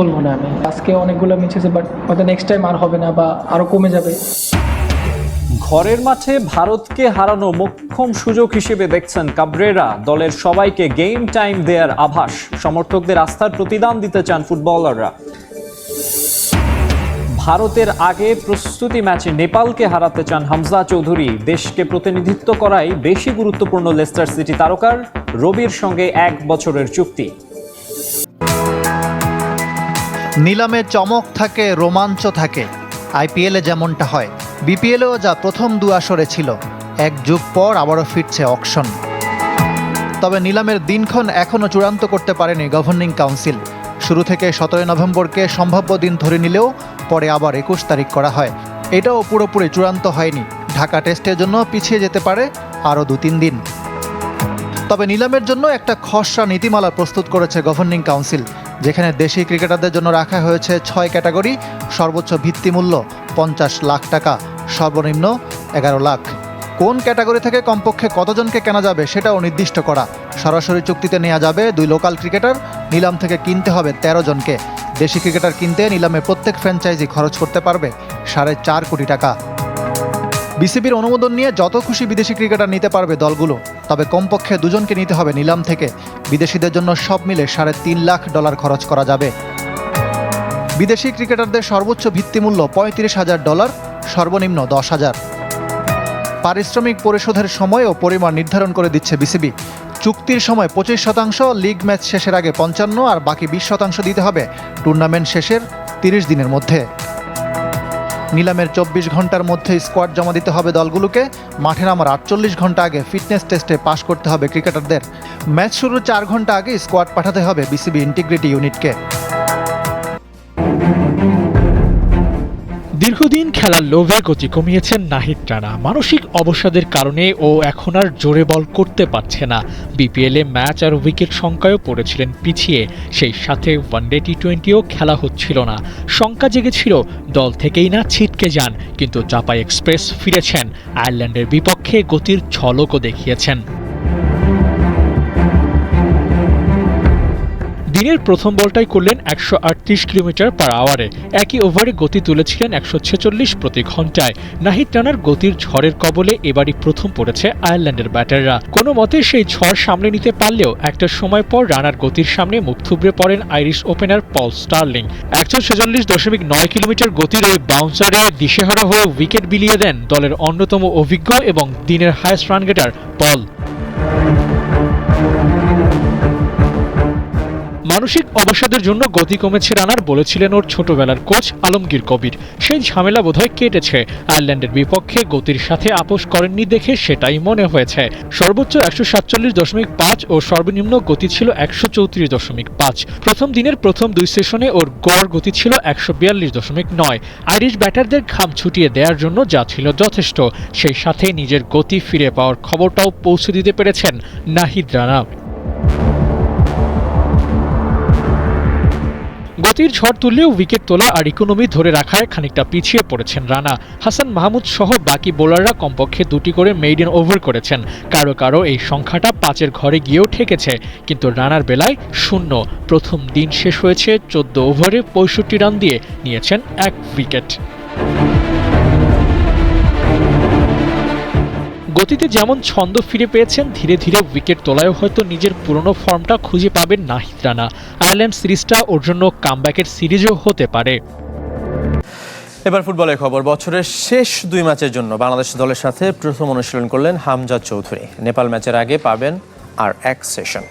বলব না আমি? আজকে অনেকগুলো হয়েছে বাট হয়তো নেক্সট টাইম আর হবে না বা আরও কমে যাবে। ঘরের মাঠে ভারতকে হারানো মোক্ষম সুযোগ হিসেবে দেখছেন কাবরেরা। দলের সবাইকে গেম টাইম দেয়ার আভাস। সমর্থকদের আস্থার প্রতিদান দিতে চান ফুটবলাররা। ভারতের আগে প্রস্তুতি ম্যাচে নেপালকে হারাতে চান হামজা চৌধুরী। দেশকে প্রতিনিধিত্ব করাই বেশি গুরুত্বপূর্ণ লেস্টার সিটি তারকার রবির সঙ্গে এক বছরের চুক্তি। নিলামে চমক থাকে, রোমাঞ্চ থাকে। আইপিএলে যেমনটা হয়, বিপিএলেও যা প্রথম দু আসরে ছিল, এক যুগ পর আবারও ফিরছে অকশন। তবে নিলামের দিনক্ষণ এখনও চূড়ান্ত করতে পারেনি গভর্নিং কাউন্সিল শুরু থেকে সতেরোই নভেম্বরকে সম্ভাব্য দিন ধরে নিলেও পরে আবার একুশ তারিখ করা হয়। এটাও পুরোপুরি চূড়ান্ত হয়নি। ঢাকা টেস্টের জন্য পিছিয়ে যেতে পারে আরও দু তিন দিন। তবে নিলামের জন্য একটা খসড়া নীতিমালা প্রস্তুত করেছে গভর্নিং কাউন্সিল যেখানে দেশি ক্রিকেটারদের জন্য রাখা হয়েছে ছয় ক্যাটাগরি, সর্বোচ্চ ভিত্তিমূল্য পঞ্চাশ লাখ টাকা, সর্বনিম্ন এগারো লাখ। কোন ক্যাটাগরি থেকে কমপক্ষে কতজনকে কেনা যাবে সেটাও নির্দিষ্ট করা। সরাসরি চুক্তিতে নেওয়া যাবে দুই লোকাল ক্রিকেটার, নিলাম থেকে কিনতে হবে তেরো জনকে। দেশি ক্রিকেটার কিনতে নিলামে প্রত্যেক ফ্র্যাঞ্চাইজি খরচ করতে পারবে সাড়ে চার কোটি টাকা। বিসিবির অনুমোদন নিয়ে যত খুশি বিদেশি ক্রিকেটার নিতে পারবে দলগুলো। তবে কমপক্ষে দুজনকে নিতে হবে নিলাম থেকে। বিদেশিদের জন্য সব মিলে সাড়ে তিন লাখ ডলার খরচ করা যাবে। বিদেশি ক্রিকেটারদের সর্বোচ্চ ভিত্তিমূল্য পঁয়ত্রিশ হাজার ডলার, সর্বনিম্ন দশ হাজার। পারিশ্রমিক পরিশোধের সময় ও পরিমাণ নির্ধারণ করে দিচ্ছে বিসিবি। চুক্তির সময় পঁচিশ শতাংশ, লিগ ম্যাচ শেষের আগে পঞ্চান্ন আর বাকি বিশ শতাংশ দিতে হবে। টুর্নামেন্ট শেষের তিরিশ দিনের মধ্যে। নিলামের চব্বিশ ঘণ্টার মধ্যে স্কোয়াড জমা দিতে হবে দলগুলোকে। মাঠে নামার আটচল্লিশ ঘণ্টা আগে ফিটনেস টেস্টে পাশ করতে হবে ক্রিকেটারদের। ম্যাচ শুরুর চার ঘণ্টা আগে স্কোয়াড পাঠাতে হবে বিসিবি ইন্টিগ্রিটি ইউনিটকে। দীর্ঘদিন খেলার লোভে গতি কমিয়েছেন নাহিদ রানা। মানসিক অবসাদের কারণে ও এখন আর জোরে বল করতে পারছে না। বিপিএলে ম্যাচ আর উইকেট সংখ্যায়ও পড়েছিলেন পিছিয়ে। সেই সাথে ওয়ানডে টি টোয়েন্টিও খেলা হচ্ছিল না। শঙ্কা জেগেছিল, দল থেকেই না ছিটকে যান, কিন্তু চাপাই এক্সপ্রেস ফিরেছেন। আয়ারল্যান্ডের বিপক্ষে গতির ঝলকও দেখিয়েছেন। দিনের প্রথম বলটাই করলেন একশো আটত্রিশ কিলোমিটার পার আওয়ারে। একই ওভারে গতি তুলেছিলেন একশো ছেচল্লিশ প্রতি ঘন্টায় নাহিদ রানার গতির ঝড়ের কবলে এবারই প্রথম পড়েছে আয়ারল্যান্ডের ব্যাটাররা। কোনো মতে সেই ঝড় সামলে নিতে পারলেও একটা সময় পর রানার গতির সামনে মুখ থুবড়ে পড়েন আইরিশ ওপেনার পল স্টার্লিং। একশো ছেচল্লিশ দশমিক নয় কিলোমিটার গতির ওই বাউন্সারে দিশেহারা হয়ে উইকেট বিলিয়ে দেন দলের অন্যতম অভিজ্ঞ এবং দিনের হায়েস্ট রান গেটার পল। মানসিক অবসাদের জন্য গতি কমেছে রানার, বলেছিলেন ওর ছোটবেলার কোচ আলমগীর কবির। সেই ঝামেলা বোধহয় কেটেছে। আয়ারল্যান্ডের বিপক্ষে গতির সাথে আপোষ করেননি দেখে সেটাই মনে হয়েছে। সর্বোচ্চ একশো সাতচল্লিশ দশমিক পাঁচ ও সর্বনিম্ন গতি ছিল একশো চৌত্রিশ দশমিক পাঁচ। প্রথম দিনের প্রথম দুই সেশনে ওর গড় গতি ছিল একশো বিয়াল্লিশ দশমিক নয়। আইরিশ ব্যাটারদের ঘাম ছুটিয়ে দেওয়ার জন্য যা ছিল যথেষ্ট। সেই সাথে নিজের গতি ফিরে পাওয়ার খবরটাও পৌঁছে দিতে পেরেছেন নাহিদ রানা। গতির ঝড় তুললেও উইকেট তোলা আর ইকোনমি ধরে রাখায় খানিকটা পিছিয়ে পড়েছেন রানা। হাসান মাহমুদ সহ বাকি বোলাররা কমপক্ষে দুটি করে মেইডেন ওভার করেছেন। কারও কারও এই সংখ্যাটা পাঁচের ঘরে গিয়েও ঠেকেছে, কিন্তু রানার বেলায় শূন্য। প্রথম দিন শেষ হয়েছে, চোদ্দ ওভারে পঁয়ষট্টি রান দিয়ে নিয়েছেন এক উইকেট গতিতে যেমন ছন্দ ফিরে পেয়েছেন, ধীরে ধীরে উইকেট তোলায়ও হয়তো নিজের পুরনো ফর্মটা খুঁজে পাবেন নাহিদ রানা। আয়ারল্যান্ড সিরিজটা ওর জন্য কামব্যাকের সিরিজও হতে পারে। এবার ফুটবলের খবর। বছরের শেষ দুই ম্যাচের জন্য বাংলাদেশ দলের সাথে প্রথম অনুশীলন করলেন হামজাদ চৌধুরী। নেপাল ম্যাচের আগে পাবেন আর এক সেশন।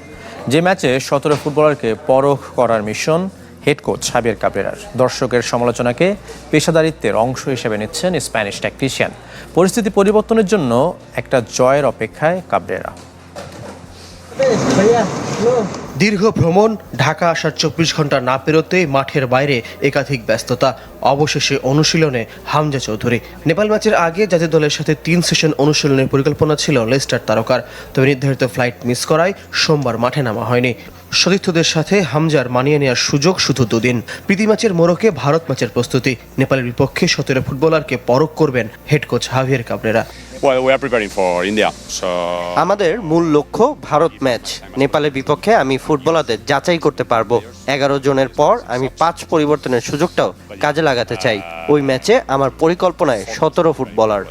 যে ম্যাচে সতেরো ফুটবলারকে পরখ করার মিশন হেড কোচ হাবিয়ার কাবরেরার দর্শকের সমালোচনাকে পেশাদারিত্বের অংশ হিসেবে নিচ্ছেন স্প্যানিশ ট্যাকটিশিয়ান পরিস্থিতি পরিবর্তনের জন্য একটা জয়ের অপেক্ষায় কাবরেরা দীর্ঘ ভ্রমণ, ঢাকা আসার চব্বিশ ঘণ্টা না পেরোতেই মাঠের বাইরে একাধিক ব্যস্ততা, অবশেষে অনুশীলনে হামজা চৌধুরী। নেপাল ম্যাচের আগে জাতীয় দলের সাথে তিন সেশন অনুশীলনের পরিকল্পনা ছিল লেস্টার তারকার। তবে নির্ধারিত ফ্লাইট মিস করায় সোমবার মাঠে নামা হয়নি। সতীর্থদের সাথে হামজার মানিয়ে নেওয়ার সুযোগ শুধু দুদিন। প্রীতি ম্যাচের মোড়কে ভারত ম্যাচের প্রস্তুতি। নেপালের বিপক্ষে সতেরো ফুটবলারকে পরখ করবেন head coach Javier Cabrera. Well, we are preparing for India, so আমাদের মূল লক্ষ্য ভারত ম্যাচ। নেপালের বিপক্ষে আমি ফুটবলারদের যাচাই করতে পারব। এগারো জনের পর আমি পাঁচ পরিবর্তনের সুযোগটাও কাজে লাগাতে চাই। ওই ম্যাচে আমার পরিকল্পনায় সতেরো ফুটবলার।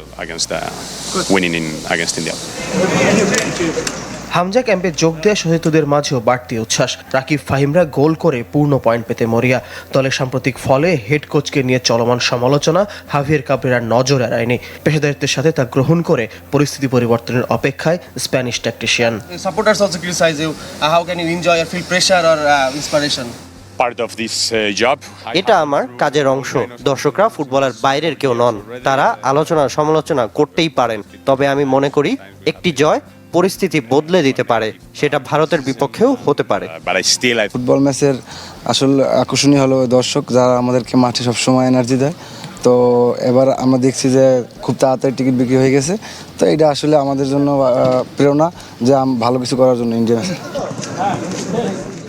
হামজা ক্যাম্পে যোগ দেওয়া সতীর্থদের মাঝেও বাড়তি উচ্ছ্বাস। রাকিব ফাহিমরা গোল করে পূর্ণ পয়েন্ট পেতে মরিয়া। দলের সাম্প্রতিক ফলে হেড কোচকে নিয়ে চলমান সমালোচনা হাভিয়ার কাবরেরার নজর এড়ায়নি পেশাদারিত্বের সাথে তা গ্রহণ করে পরিস্থিতি পরিবর্তনের অপেক্ষায় Spanish tactician. Uh, uh, uh, এটা আমার কাজের অংশ। দর্শকরা ফুটবলের বাইরের কেউ নন। তারা আলোচনা সমালোচনা করতেই পারেন। তবে আমি মনে করি একটি জয় পরিস্থিতি বদলে দিতে পারে সেটা ভারতের বিপক্ষেও হতে পারে। Uh, ফুটবল ম্যাচের আসল আকর্ষণীয় হলো দর্শক যারা আমাদেরকে মাঠে সবসময় এনার্জি দেয়। তো এবার আমরা দেখছি যে খুব তাড়াতাড়ি টিকিট বিক্রি হয়ে গেছে। তো এটা আসলে আমাদের জন্য প্রেরণা যে আম- ভালো কিছু করার জন্য ইন্ডিয়া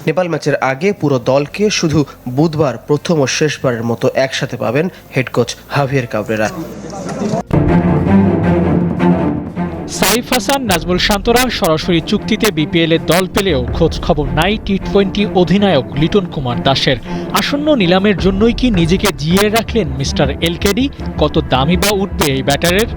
নেপাল ম্যাচের আগে পুরো দলকে শুধু বুধবার প্রথম ও শেষবারের মতো একসাথে পাবেন head coach Javier Cabrera. Saif Hasan, Najmul শান্তরা সরাসরি চুক্তিতে বিপিএল দল পেলেও খোঁজ খবর নাই টি টোয়েন্টি অধিনায়ক লিটন কুমার দাসের। আসন্ন নিলামের জন্যই কি নিজেকে জিয়ে রাখলেন মিস্টার এলকেডি কত দামি বা উঠবে এই ব্যাটারের?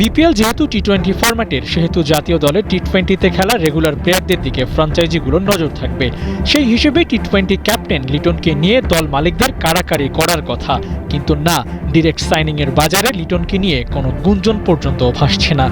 বিপিএল যেহেতু টি টোয়েন্টি ফরম্যাটের সেহেতু জাতীয় দলের টি টোয়েন্টিতে খেলা রেগুলার প্লেয়ারদের দিকে ফ্রাঞ্চাইজিগুলোর নজর থাকবে। সেই হিসেবে টি টোয়েন্টি ক্যাপ্টেন লিটনকে নিয়ে দল মালিকদের কাড়াকাড়ি করার কথা। কিন্তু না ডিরেক্ট সাইনিংয়ের বাজারে লিটনকে নিয়ে কোনো গুঞ্জন পর্যন্ত ভাসছে না।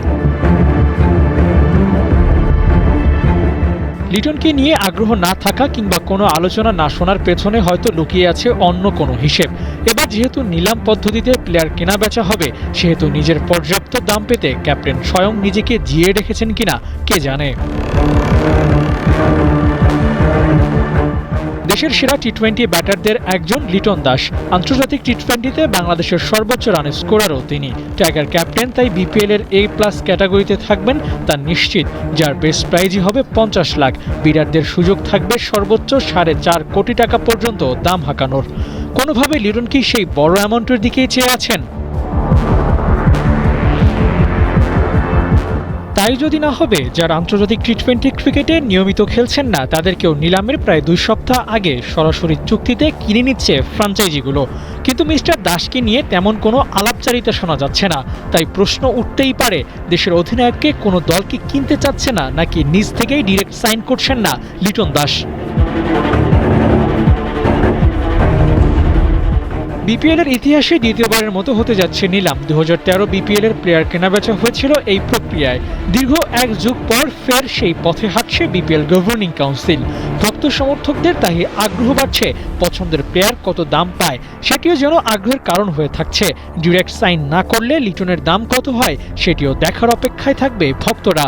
লিটনকে নিয়ে আগ্রহ না থাকা কিংবা কোনো আলোচনা না শোনার পেছনে হয়তো লুকিয়ে আছে অন্য কোনো হিসেব। এবার যেহেতু নিলাম পদ্ধতিতে প্লেয়ার কেনা বেচা হবে, সেহেতু নিজের পর্যাপ্ত দাম পেতে ক্যাপ্টেন স্বয়ং নিজেকে জিয়ে রেখেছেন কিনা, কে জানে? দেশের সেরা টি টোয়েন্টি ব্যাটারদের একজন লিটন দাস। আন্তর্জাতিক টি টোয়েন্টিতে বাংলাদেশের সর্বোচ্চ রানের স্কোরারও তিনি। টাইগার ক্যাপ্টেন তাই বিপিএল এর এ প্লাস ক্যাটাগরিতে থাকবেন তা নিশ্চিত, যার বেস্ট প্রাইজই হবে পঞ্চাশ লাখ। বিরাটদের সুযোগ থাকবে সর্বোচ্চ সাড়ে চার কোটি টাকা পর্যন্ত দাম হাঁকানোর। কোনোভাবে লিটন কি সেই বড় অ্যামাউন্টের দিকেই চেয়ে আছেন? তাই যদি না হবে, যারা আন্তর্জাতিক টি টোয়েন্টি ক্রিকেটে নিয়মিত খেলছেন না, তাদেরকেও নিলামের প্রায় দুই সপ্তাহ আগে সরাসরি চুক্তিতে কিনে নিচ্ছে ফ্রাঞ্চাইজিগুলো। কিন্তু মিস্টার দাসকে নিয়ে তেমন কোনো আলাপচারিতা শোনা যাচ্ছে না। তাই প্রশ্ন উঠতেই পারে, দেশের অধিনায়ককে কোনো দলকে কিনতে চাচ্ছে না, নাকি নিজ থেকেই ডিরেক্ট সাইন করছেন না লিটন দাস। বিপিএল এর ইতিহাসে দ্বিতীয়বারের মতো হতে যাচ্ছে নিলাম। দু হাজার তেরো বিপিএল এর প্লেয়ার কেনাবেচা হয়েছিল এই প্রক্রিয়ায়। দীর্ঘ এক যুগ পর ফের সেই পথে হাঁটছে বিপিএল গভর্নিং কাউন্সিল ভক্ত সমর্থকদের তাই আগ্রহ বাড়ছে পছন্দের প্লেয়ার কত দাম পায়, সেটিও যেন আগ্রহের কারণ হয়ে থাকছে। ডিরেক্ট সাইন না করলে লিটনের দাম কত হয়, সেটিও দেখার অপেক্ষায় থাকবে ভক্তরা।